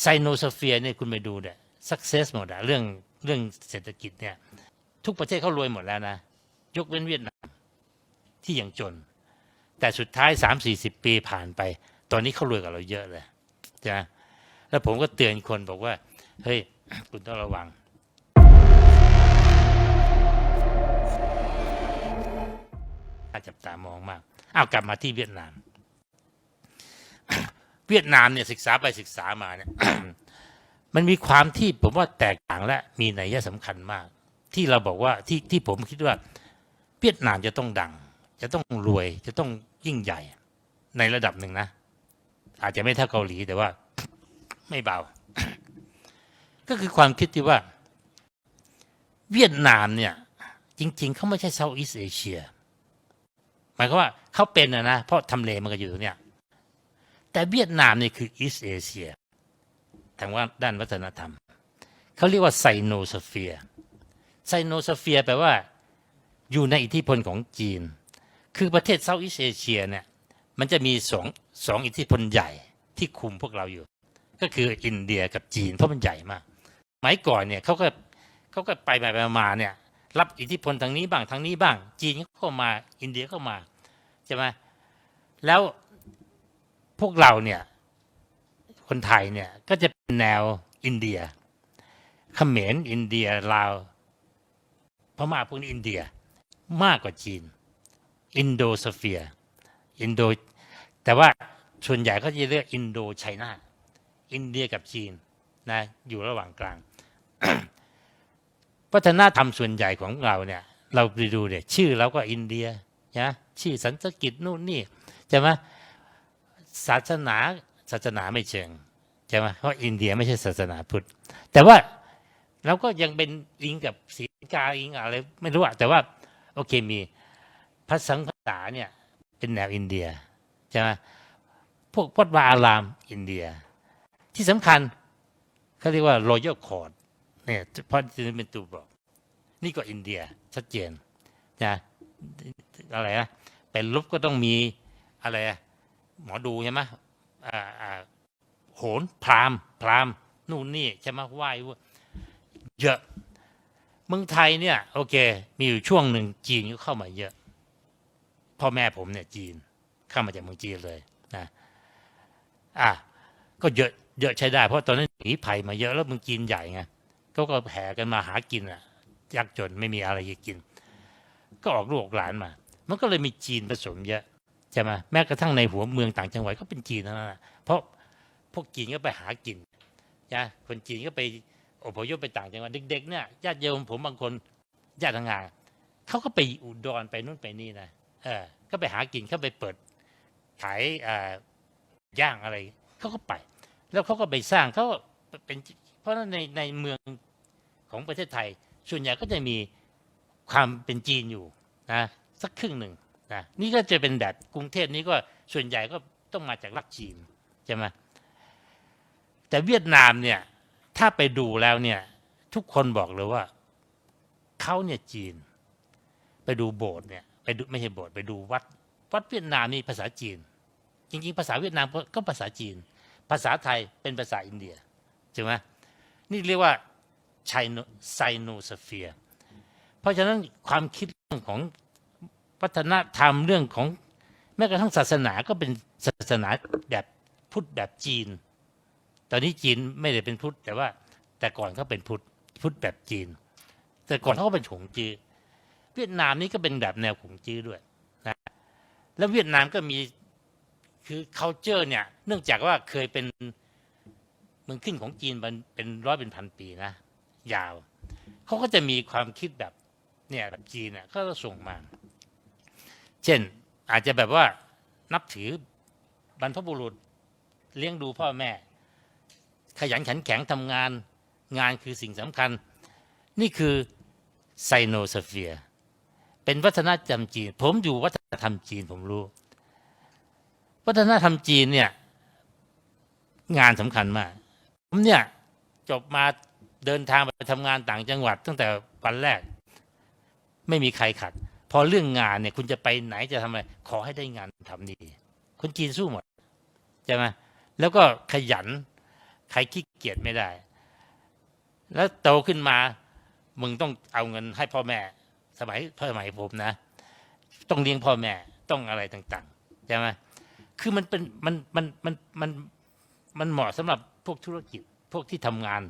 ไซโนสเฟียเนี่ยคุณไปดูเนี่ยสักเซสหมดอะเรื่องเรื่องเศรษฐกิจเนี่ยทุกประเทศเขารวยหมดแล้วนะ ยกเว้นเวียดนาม ที่ยังจน แต่สุดท้ายสามสี่สิบปีผ่านไป ตอนนี้เขารวยกว่าเราเยอะเลยใช่ไหมแล้วผมก็เตือนคนบอกว่า เฮ้ย คุณต้องระวังน่าจับตามองมากอ้าวกลับมาที่เวียดนาม เวียดนามเนี่ยศึกษาไปศึกษามาเนี่ย มันมีความที่ผมว่าแตกต่างและมีนัยสำคัญมาก ที่เราบอกว่าที่ที่ผมคิดว่า เวียดนามจะต้องดัง จะต้องรวย จะต้องยิ่งใหญ่ ในระดับหนึ่งนะ อาจจะไม่เท่าเกาหลีแต่ว่า ไม่เบา ก็คือความคิดที่ว่า เวียดนามเนี่ย จริง ๆเขาไม่ใช่เซาท์อีสเอเชียหมายความว่าเขาเป็นนะนะเพราะทำเลมันก็อยู่ตรงเนี้ย แต่เวียดนามนี่คืออีสเอเชียทางว่าด้านวัฒนธรรม เขาเรียกว่าไซโนสเฟียไซโนสเฟียแปลว่าอยู่ในอิทธิพลของจีน คือประเทศเซาท์อีสเอเชียเนี่ยมันจะมีสองสองอิทธิพลใหญ่ที่คุมพวกเราอยู่ ก็คืออินเดียกับจีนเพราะมันใหญ่มากสมัยก่อนเนี่ยเขาก็เขาก็ไปไปมาเนี่ยรับอิทธิพลทางนี้บ้างทางนี้บ้าง จีนก็เข้ามาอินเดียเข้ามาใช่ไหมแล้ว พวกเราเนี่ย คนไทยเนี่ยก็จะเป็นแนวอินเดียเขมรอินเดียลาวพม่าพวกนี้อินเดียมากกว่าจีน อินโดสเฟียอินโด แต่ว่าส่วนใหญ่ก็จะเรียกอินโดไชน่าอินเดียกับจีนนะอยู่ระหว่างกลางวัฒนธรรมส่วนใหญ่ของเราเนี่ย เราไปดูเนี่ย ชื่อเราก็อินเดียนะชื่อสันสกิตนู่นนี่ใช่ไหม ศาสนาศาสนาไม่เชิงใช่ไหมเพราะอินเดียไม่ใช่ศาสนาพุทธ แต่ว่าเราก็ยังเป็นอิงกับศีลกาอิงอะไรไม่รู้อะแต่ว่าโอเคมีพระสังฆษาเนี่ยเป็นแนวอินเดียใช่ไหมพวกวัดวาอารามอินเดีย ที่สำคัญเขาเรียกว่า royal court เนี่ยเพราะจะเป็นตัวบอก นี่ก็อินเดียชัดเจนนะอะไรนะเป็นลบก็ต้องมีอะไรอะ หมอดูใช่ไหมโหนพรามพรามนู่นนี่ใช่ไหมไหว้เว้ยเยอะเมืองไทยเนี่ยโอเค มีอยู่ช่วงหนึ่งจีนก็เข้ามาเยอะพ่อแม่ผมเนี่ยจีนเข้ามาจากเมืองจีนเลยนะอะก็เยอะเยอะใช้ได้ เพราะตอนนั้นหนีภัยมาเยอะแล้วเมืองจีนใหญ่ไงเขาก็แห่กันมาหากินอะยากจนไม่มีอะไรจะกิน ก็ออกลูกออกหลานมา มันก็เลยมีจีนผสมเยอะ ใช่ไหมแม้กระทั่งในหัวเมืองต่างจังหวัดก็เป็นจีนทั้งนั้นนะเพราะพวกจีนก็ไปหากินนะคนจีนก็ไปอพยพไปต่างจังหวัดเด็กๆเนี่ยญาติโยมผมบางคนญาติทางงานเขาก็ไปอุดรไปนู่นไปนี่นะเออก็ไปหากินเขาไปเปิดขายย่างอะไรเขาก็ไป แล้วเขาก็ไปสร้างเขาเป็นเพราะฉะนั้นในในเมืองของประเทศไทย ส่วนใหญ่ก็จะมีความเป็นจีนอยู่นะสักครึ่งหนึ่ง นะนี่ก็จะเป็นแบบกรุงเทพนี้ก็ส่วนใหญ่ก็ต้องมาจากรักจีนใช่ไหมแต่เวียดนามเนี่ยถ้าไปดูแล้วเนี่ยทุกคนบอกเลยว่าเขาเนี่ยจีน ไปดูโบสถ์เนี่ยไปดูไม่ใช่โบสถ์ไปดูวัดวัดเวียดนามนี่ภาษาจีน จริงๆ ภาษาเวียดนามก็ภาษาจีน ภาษาไทยเป็นภาษาอินเดียใช่ไหมนี่เรียกว่าไชโนไซโนสเฟีย เพราะฉะนั้นความคิดเรื่องของ วัฒนธรรมเรื่องของแม้กระทั่งศาสนาก็เป็นศาสนาแบบพุทธแบบจีน ตอนนี้จีนไม่ได้เป็นพุทธแต่ว่า แต่ก่อนเขาเป็นพุทธพุทธแบบจีน แต่ก่อนเขาก็เป็นฉงจื้อเวียดนามนี่ก็เป็นแบบแนวฉงจื้อด้วยนะแล้วเวียดนามก็มีคือ culture เนี่ย เนื่องจากว่าเคยเป็นเมืองขึ้นของจีนมันเป็นร้อยเป็นพันปีนะ ยาว เขาก็จะมีความคิดแบบเนี่ยแบบจีนเนี่ยก็ส่งมา เช่นอาจจะแบบว่านับถือบรรพบุรุษเลี้ยงดูพ่อแม่ ขยันขันแข็งทำงานงานคือสิ่งสำคัญ นี่คือไซโนสเฟียเป็นวัฒนธรรมจีน ผมอยู่วัฒนธรรมจีนผมรู้ วัฒนธรรมจีนเนี่ยงานสำคัญมาก ผมเนี่ยจบมาเดินทางไปทำงานต่างจังหวัด ตั้งแต่วันแรก ไม่มีใครขัด พอเรื่องงานเนี่ย คุณจะไปไหนจะทำอะไร ขอให้ได้งานทำดี คนจีนสู้หมดใช่ไหมแล้วก็ขยัน ใครขี้เกียจไม่ได้ แล้วโตขึ้นมา มึงต้องเอาเงินให้พ่อแม่ สมัยพ่อสมัยผมนะ ต้องเลี้ยงพ่อแม่ต้องอะไรต่างๆใช่ไหมคือมันเป็นมันมันมันมันมันเหมาะสำหรับพวกธุรกิจพวกที่ทำงาน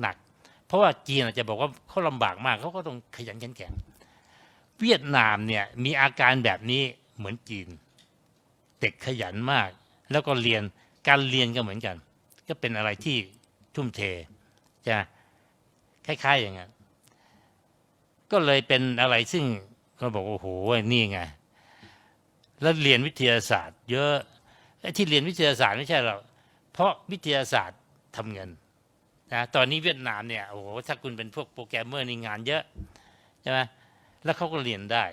หนักๆเพราะว่าจีนอาจจะบอกว่าเขาลำบากมากเขาก็ต้องขยันขันแข็ง เวียดนามเนี่ยมีอาการแบบนี้เหมือนจีน เด็กขยันมาก แล้วก็เรียนการเรียนก็เหมือนกัน ก็เป็นอะไรที่ทุ่มเทใช่ไหมคล้ายๆอย่างนั้นก็เลยเป็นอะไรซึ่งเขาบอกโอ้โหนี่ไงแล้วเรียนวิทยาศาสตร์ เยอะที่เรียนวิทยาศาสตร์ไม่ใช่หรอกเพราะวิทยาศาสตร์ทำเงินนะตอนนี้เวียดนามเนี่ยโอ้โหถ้าคุณเป็นพวกโปรแกรมเมอร์นี่งานเยอะใช่ไหม แล้วเขาก็เรียนได้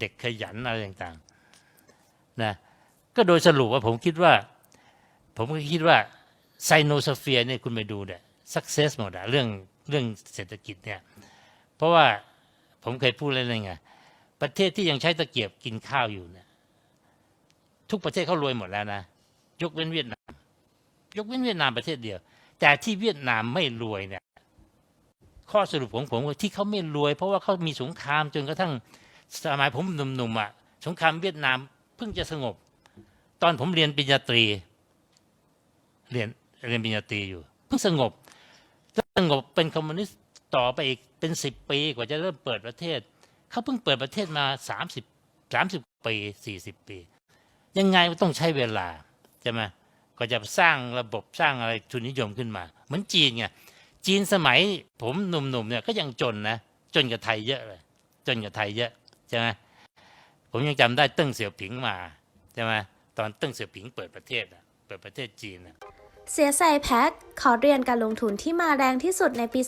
เด็กขยันอะไรต่างๆนะก็โดยสรุปว่าผมคิดว่า ผมก็คิดว่าไซโนสเฟียเนี่ยคุณไปดูเนี่ยสักเซสหมดอะเรื่องเรื่องเศรษฐกิจเนี่ย เพราะว่าผมเคยพูดเลยไงประเทศที่ยังใช้ตะเกียบกินข้าวอยู่เนี่ยทุกประเทศเขารวยหมดแล้วนะ ยกเว้นเวียดนาม ยกเว้นเวียดนามประเทศเดียว แต่ที่เวียดนามไม่รวยเนี่ย ข้อสรุปของผมว่าที่เขาไม่รวย เพราะว่าเขามีสงครามจนกระทั่งสมัยผมหนุ่มๆอะสงครามเวียดนามเพิ่งจะสงบ ตอนผมเรียนปริญญาตรี เรียนเรียนปริญญาตรีอยู่ เพิ่งสงบสงบเป็นคอมมิวนิสต์ต่อไปอีกเป็นสิบปีกว่าจะเริ่มเปิดประเทศเขาเพิ่งเปิดประเทศมาสามสิบสามสิบปีสี่สิบปี ยังไงต้องใช้เวลาใช่ไหมก็จะสร้างระบบสร้างอะไรทุนนิยมขึ้นมา เหมือนจีนไง จีนสมัยผมหนุ่มๆเนี่ยก็ยังจนนะจนกับไทยเยอะเลย จนกับไทยเยอะใช่ไหมผมยังจำได้ตึ้งเสี่ยวผิงมาใช่ไหมตอนตึ้งเสี่ยวผิงเปิดประเทศอะเปิดประเทศจีนอะเสียใจแพ็คขอเรียนการลงทุนที่มาแรงที่สุดในปี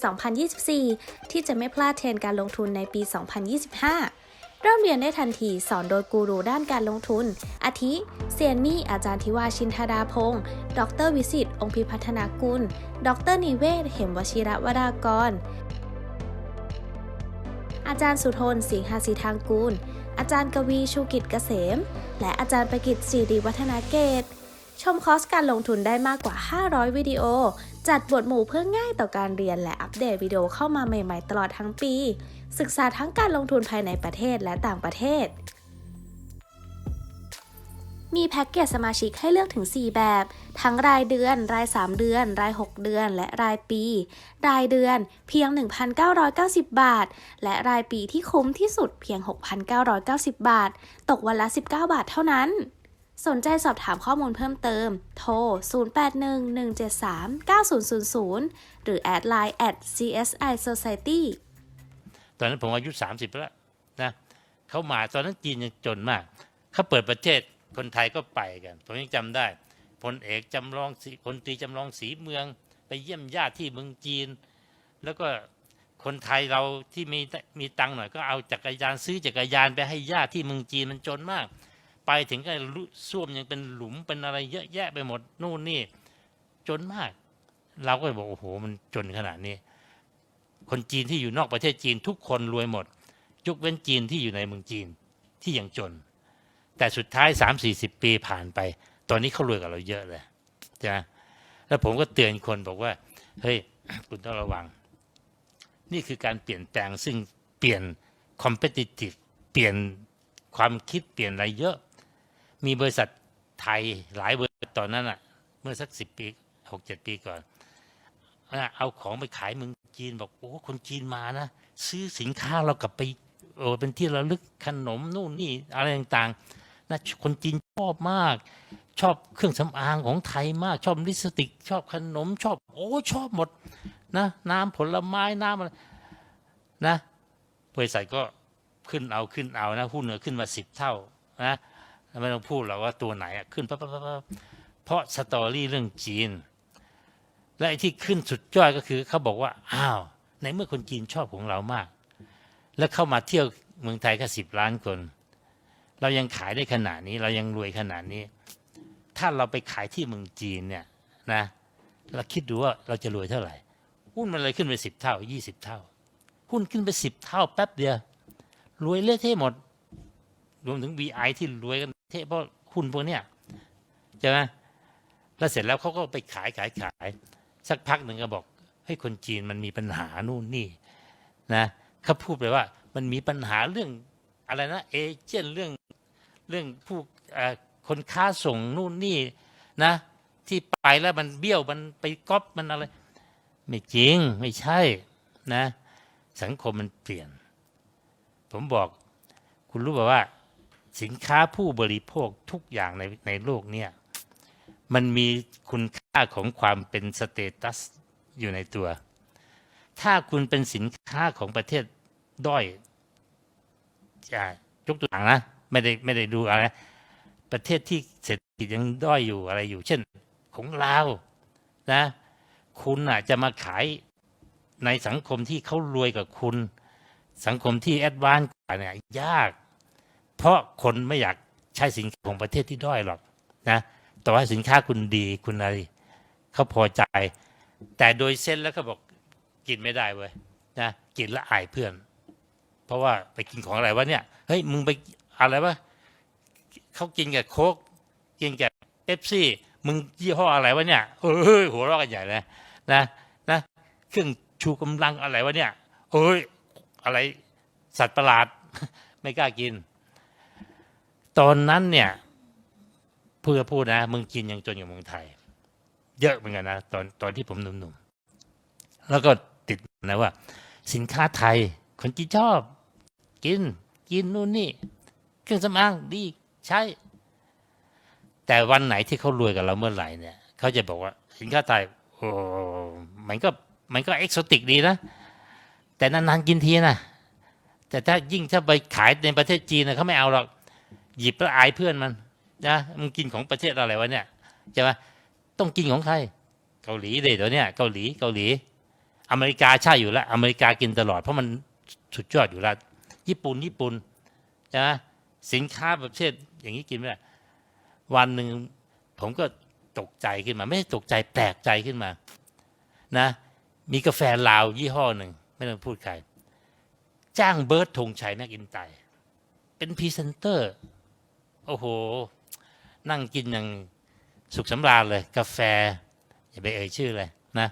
2024 ที่จะไม่พลาดเทรนการลงทุนในปี 2025 เริ่มเรียนได้ทันทีสอนโดยกูรูด้านการลงทุน อาทิ เซียนมี่อาจารย์ทิวาชินธาดาพงศ์ดรวิสิตองค์พิพัฒนากุล ดรนิเวศ เหมวชิระวรากร อาจารย์สุทนสิงหาสีทางกูล อาจารย์กวีชูกิจเกษม และอาจารย์ประกิตศิริวัฒนาเกต ชมคอร์สการลงทุนได้มากกว่า 500 วิดีโอ จัดบทหมู่เพื่อง่ายต่อการเรียนและอัปเดตวิดีโอเข้ามาใหม่ ๆ ตลอดทั้งปี ศึกษาทั้งการลงทุนภายในประเทศและต่างประเทศ มีแพ็กเกจสมาชิกให้เลือกถึง 4 แบบ ทั้งรายเดือน ราย 3 เดือน ราย 6 เดือน และรายปี รายเดือนเพียง 1,990 บาท และรายปีที่คุ้มที่สุดเพียง 6,990 บาท ตกวันละ 19 บาทเท่านั้นสนใจสอบถามข้อมูลเพิ่มเติม โทร 0811739000 หรือแอดไลน์ at CSI Society ตอนนั้นผมอายุสามสิบแล้วนะเขามาตอนนั้นจีนยังจนมาก เขาเปิดประเทศคนไทยก็ไปกัน ผมยังจำได้พลเอกจำลองศรีพลตรีจำลองศรีเมือง ไปเยี่ยมญาติที่เมืองจีน แล้วก็คนไทยเราที่มีมีตังค์หน่อยก็เอาจักรยานซื้อจักรยานไปให้ญาติที่เมืองจีนมันจนมาก ไปถึงก็ลุส้วมยังเป็นหลุมเป็นอะไรเยอะแยะไปหมดนู่นนี่ จนมาก เราก็บอกโอ้โหมันจนขนาดนี้ คนจีนที่อยู่นอกประเทศจีนทุกคนรวยหมดยกเว้นจีนที่อยู่ในเมืองจีนที่ยังจน แต่สุดท้ายสามสี่สิบปีผ่านไป ตอนนี้เขารวยกับเราเยอะเลยใช่ไหมแล้วผมก็เตือนคนบอกว่า เฮ้ย คุณต้องระวัง นี่คือการเปลี่ยนแปลงซึ่งเปลี่ยน competitive เปลี่ยนความคิดเปลี่ยนอะไรเยอะ มีบริษัทไทยหลายบริษัทตอนนั้นอะเมื่อสักสิบปีหกเจ็ดปีก่อน เอาของไปขายเมืองจีนบอกโอ้คนจีนมานะ ซื้อสินค้าเรากลับไปโอ้เป็นที่ระลึกขนมนู่นนี่อะไรต่างๆนะคนจีนชอบมาก ชอบเครื่องสำอางของไทยมาก ชอบลิปสติก ชอบขนมชอบ โอ้ชอบหมดนะน้ำผลไม้น้ำอะไรนะบริษัทก็ขึ้นเอาขึ้นเอานะหุ้นเนี่ยขึ้นมาสิบเท่านะไม่ต้องพูดหรอกว่าตัวไหนอะขึ้นปั๊บเพราะสตอรี่เรื่องจีน และไอ้ที่ขึ้นสุดยอดก็คือเขาบอกว่าอ้าวในเมื่อคนจีนชอบของเรามาก แล้วเข้ามาเที่ยวเมืองไทยแค่สิบล้านคน เรายังขายได้ขนาดนี้ เรายังรวยขนาดนี้ ถ้าเราไปขายที่เมืองจีนเนี่ยนะเราคิดดูว่าเราจะรวยเท่าไหร่ หุ้นมันเลยขึ้นไปสิบเท่ายี่สิบเท่า หุ้นขึ้นไปสิบเท่าแป๊บเดียวรวยเละเทะหมด รวมถึง VI ที่รวยกันเทะเพราะหุ้นพวกเนี้ยใช่ไหมแล้วเสร็จแล้วเขาก็ไปขายขายขาย สักพักหนึ่งก็บอกเฮ้คนจีนมันมีปัญหานู่นนี่นะเขาพูดไปว่ามันมีปัญหาเรื่องอะไรนะเอเจนต์เรื่องเรื่องผู้คนค้าส่งนู่นนี่นะ ที่ไปแล้วมันเบี้ยวมันไปก๊อปมันอะไร ไม่จริงไม่ใช่นะ สังคมมันเปลี่ยน ผมบอกคุณรู้ป่าว่า สินค้าผู้บริโภคทุกอย่างในในโลกเนี่ย มันมีคุณค่าของความเป็นสเตตัสอยู่ในตัว ถ้าคุณเป็นสินค้าของประเทศด้อยอ่ายกตัวอย่างนะไม่ได้ไม่ได้ดูอะไร ประเทศที่เศรษฐกิจยังด้อยอยู่อะไรอยู่ เช่นของลาวนะ คุณอะจะมาขายในสังคมที่เขารวยกับคุณ สังคมที่แอดวานซ์กว่าเนี่ยยาก เพราะคนไม่อยากใช้สินค้าของประเทศที่ด้อยหรอกนะ แต่ว่าสินค้าคุณดีคุณอะไรเขาพอใจ แต่โดยเส้นแล้วเขาบอกกินไม่ได้เว้ยนะกินแล้วอายเพื่อน เพราะว่าไปกินของอะไรวะเนี่ยเฮ้ยมึงไปอะไรวะเขากินกับโค้กกินกับเป๊ปซี่มึงยี่ห้ออะไรวะเนี่ยเฮ้ยหัวเราะกันใหญ่เลยนะนะเครื่องชูกำลังอะไรวะเนี่ยเฮ้ยอะไรสัตว์ประหลาดไม่กล้ากิน ตอนนั้นเนี่ย เพื่อพูดนะมึงกินยังจนอยู่เมืองไทย เยอะเหมือนกันนะตอนตอนที่ผมหนุ่มๆแล้วก็ติดนะว่า สินค้าไทย คนจีนชอบ กินกินนู่นนี่เครื่องสำอางดีใช้ แต่วันไหนที่เขารวยกับเราเมื่อไหร่เนี่ยเขาจะบอกว่าสินค้าไทยโอ้มันก็มันก็เอกโซติกดีนะ แต่นานๆกินทีนะแต่ถ้ายิ่งถ้าไปขายในประเทศจีนนะเขาไม่เอาหรอกหยิบแล้วอายเพื่อนมัน นะมึงกินของประเทศอะไรวะเนี่ยใช่ไหมต้องกินของใครเกาหลีเลยตัวเนี้ยเกาหลีเกาหลี อเมริกาใช่อยู่แล้ว อเมริกากินตลอดเพราะมันสุดยอดอยู่แล้วญี่ปุ่นญี่ปุ่นใช่ไหมสินค้าประเภทอย่างนี้กินไม่ได้วันหนึ่งผมก็ตกใจขึ้นมา ไม่ใช่ตกใจแปลกใจขึ้นมา นะ มีกาแฟลาวยี่ห้อหนึ่งไม่ต้องพูดใคร จ้างเบิร์ดธงชัยแม่กินไตเป็นพรีเซนเตอร์ โอ้โห นั่งกินอย่างสุขสำราญเลย กาแฟ อย่าไปเอ่ยชื่อเลยนะ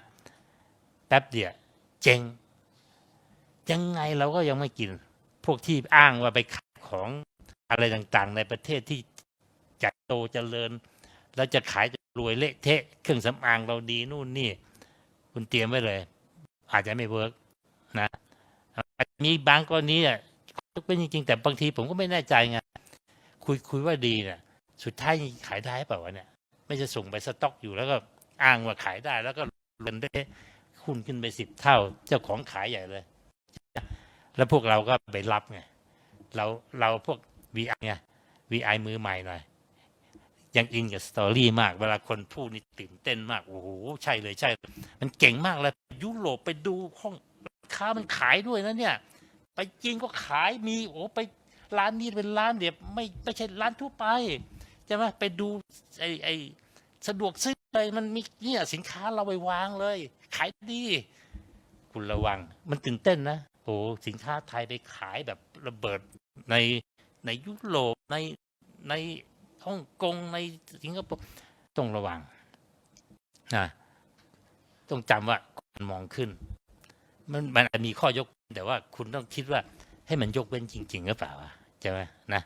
แป๊บเดียวเจ๊งยังไงเราก็ยังไม่กิน พวกที่อ้างว่าไปขายของอะไรต่างๆ ในประเทศที่ใหญ่โตเจริญ แล้วจะขายจะรวยเละเทะ เครื่องสำอางเราดีนู่นนี่ คุณเตรียมไว้เลย อาจจะไม่เวิร์กนะอาจจะมีบางกรณีอะเป็นจริงๆ แต่บางทีผมก็ไม่แน่ใจไงคุยคุยว่าดีเนี่ย สุดท้ายขายได้เปล่าวะเนี่ย ไม่จะส่งไปสต็อกอยู่แล้วก็อ้างว่าขายได้แล้วก็เงินได้คุณขึ้นไปสิบเท่า เจ้าของขายใหญ่เลย แล้วพวกเราก็ไปรับไงเราเราพวก VI ไง VI มือใหม่หน่อยยังอินกับสตอรี่มาก เวลาคนพูดนี่ตื่นเต้นมาก โอ้โห ใช่เลยใช่ มันเก่งมากเลย ยุโรปไปดูห้องค้ามันขายด้วยนะเนี่ย ไปจีนก็ขายมี โอ้ไปร้านนี้เป็นร้านเดียบไม่ไม่ใช่ร้านทั่วไป ใช่ไหมไปดูไอไอสะดวกซื้อเลยมันมีเนี่ยสินค้าเราไปวางเลย ขายดี คุณระวัง มันตื่นเต้นนะโอ้สินค้าไทยไปขายแบบระเบิดในในยุโรปในในฮ่องกงในสิงคโปร์ต้องระวังนะต้องจำว่ามันมองขึ้น มันมันอาจมีข้อยกเว้นแต่ว่าคุณต้องคิดว่าให้มันยกเว้นจริง ๆ หรือเปล่าใช่ไหมนะ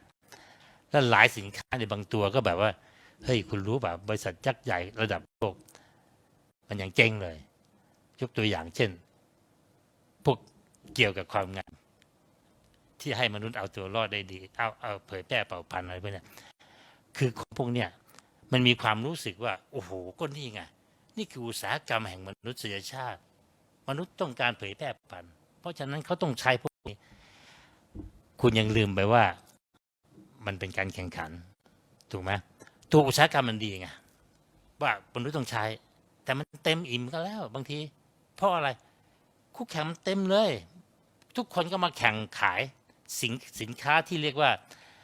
แล้วหลายสินค้าในบางตัวก็แบบว่าเฮ้ยคุณรู้ป่ะบริษัทยักษ์ใหญ่ระดับโลก มันยังเจ๊งเลย ยกตัวอย่างเช่น พวกเกี่ยวกับความงามที่ให้มนุษย์เอาตัวรอดได้ดี เอาเอาเผยแพร่เป่าพันธุ์อะไรพวกนี้คือพวกเนี้ยมันมีความรู้สึกว่า โอ้โหก็นี่ไงนี่คืออุตสาหกรรมแห่งมนุษยชาติ มนุษย์ต้องการเผยแพร่พันธุ์เพราะฉะนั้นเขาต้องใช้พวกนี้ คุณยังลืมไปว่า มันเป็นการแข่งขัน ถูกไหมตัวอุตสาหกรรมมันดีไงว่ามนุษย์ต้องใช้ แต่มันเต็มอิ่มก็แล้ว บางที เพราะอะไร คู่แข่งมันเต็มเลย ทุกคนก็มาแข่งขายสินสินค้าที่เรียกว่า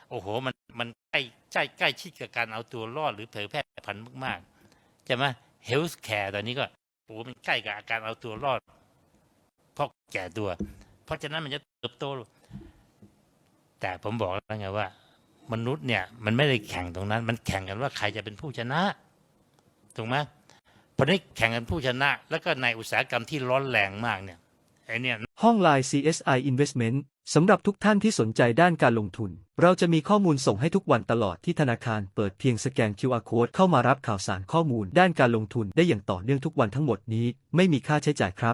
โอ้โห มันมันใกล้ใกล้ใกล้ชิดกับการเอาตัวรอดหรือเผยแพร่พันธุ์มากๆใช่ไหมเฮลท์แคร์ตอนนี้ก็โอ้มันใกล้กับอาการเอาตัวรอดเพราะแก่ตัว เพราะฉะนั้นมันจะเติบโต แต่ผมบอกแล้วไงว่า มนุษย์เนี่ยมันไม่ได้แข่งตรงนั้น มันแข่งกันว่าใครจะเป็นผู้ชนะถูกไหมเพราะนี้แข่งกันผู้ชนะ แล้วก็ในอุตสาหกรรมที่ร้อนแรงมากเนี่ยไอเนี่ยห้องไลน์ CSI Investment สำหรับทุกท่านที่สนใจด้านการลงทุน เราจะมีข้อมูลส่งให้ทุกวันตลอดที่ธนาคารเปิดเพียงสแกน QR Code เข้ามารับข่าวสารข้อมูลด้านการลงทุนได้อย่างต่อเนื่องทุกวันทั้งหมดนี้ ไม่มีค่าใช้จ่ายครับ